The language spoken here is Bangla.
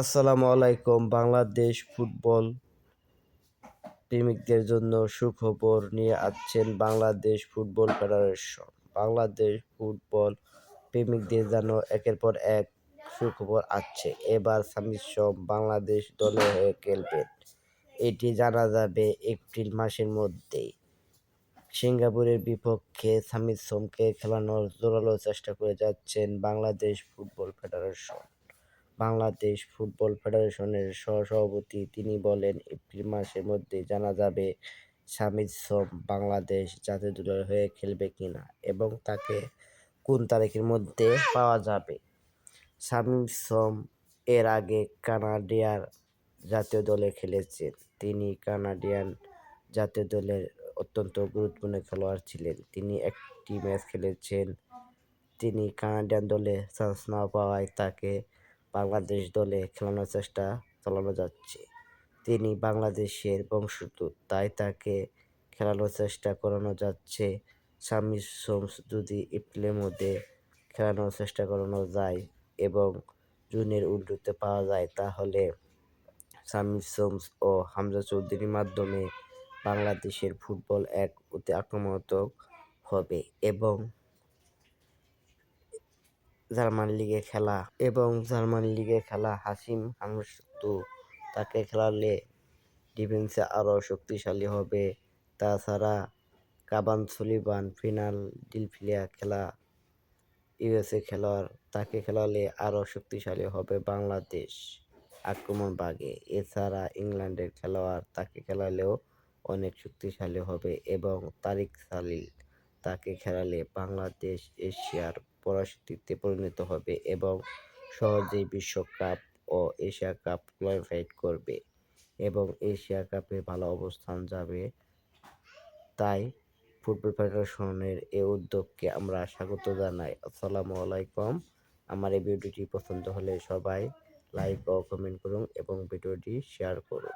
আসসালামু আলাইকুম। বাংলাদেশ ফুটবল প্রেমিকদের জন্য সুখবর নিয়ে আসছেন Bangladesh football federation. Bangladesh football প্রেমিকদের জন্য একের পর এক সুখবর আসছে। এবার সামির সম বাংলাদেশ দলে হয়ে খেলবেন। এটি জানা যাবে এপ্রিল মাসের মধ্যেই। সিঙ্গাপুরের বিপক্ষে সামির সোমকে খেলানোর জোরালো চেষ্টা করে যাচ্ছেন Bangladesh football federation. Bangladesh football ফেডারেশনের সহসভাপতি তিনি বলেন, এপ্রিল মাসের মধ্যে জানা যাবে সামিদ সোম বাংলাদেশ জাতীয় দলের হয়ে খেলবে কিনা এবং তাকে কোন তারিখের মধ্যে পাওয়া যাবে। সামিম সোম এর আগে কানাডিয়ার জাতীয় দলে খেলেছেন। তিনি কানাডিয়ান জাতীয় দলের অত্যন্ত গুরুত্বপূর্ণ খেলোয়াড় ছিলেন। তিনি একটি ম্যাচ খেলেছেন। তিনি কানাডিয়ান দলে চান্স না পাওয়ায় তাকে বাংলাদেশ দলে খেলানোর চেষ্টা চালানো যাচ্ছে। তিনি বাংলাদেশের বংশোদ্ভূত, তাই তাকে খেলানোর চেষ্টা করানো যাচ্ছে। সামি সোমস যদি এপ্রিলের মধ্যে খেলানোর চেষ্টা করানো যায় এবং জুনের উল্টোতে পাওয়া যায়, তাহলে সামি সোমস ও হামজা চৌধুরীর মাধ্যমে বাংলাদেশের ফুটবল এক অতি আক্রমণাত্মক হবে এবং জার্মান লিগে খেলা এবং জার্মান লিগে খেলা হাসিম হামসু তাকে খেলালে ডিফেন্সে আরও শক্তিশালী হবে। তাছাড়া কাবান সুলিবান ফিনাল ডিলফিলিয়া খেলা, ইউএসএ খেলোয়াড় তাকে খেলালে আরও শক্তিশালী হবে বাংলাদেশ আক্রমণ বাগে। এছাড়া ইংল্যান্ডের খেলোয়াড় তাকে খেলালেও অনেক শক্তিশালী হবে এবং তারিক সালিল তাকে খেলালে বাংলাদেশ এশিয়ার পরাশক্তিতে পরিণত হবে এবং সহজেই বিশ্বকাপ ও এশিয়া কাপ কোয়ালিফাইড করবে এবং এশিয়া কাপে ভালো অবস্থান যাবে। তাই ফুটবল ফেডারেশনের এই উদ্যোগকে আমরা স্বাগত জানাই। আসসালামু আলাইকুম। আমার এই ভিডিওটি পছন্দ হলে সবাই লাইক ও কমেন্ট করুন এবং ভিডিওটি শেয়ার করুন।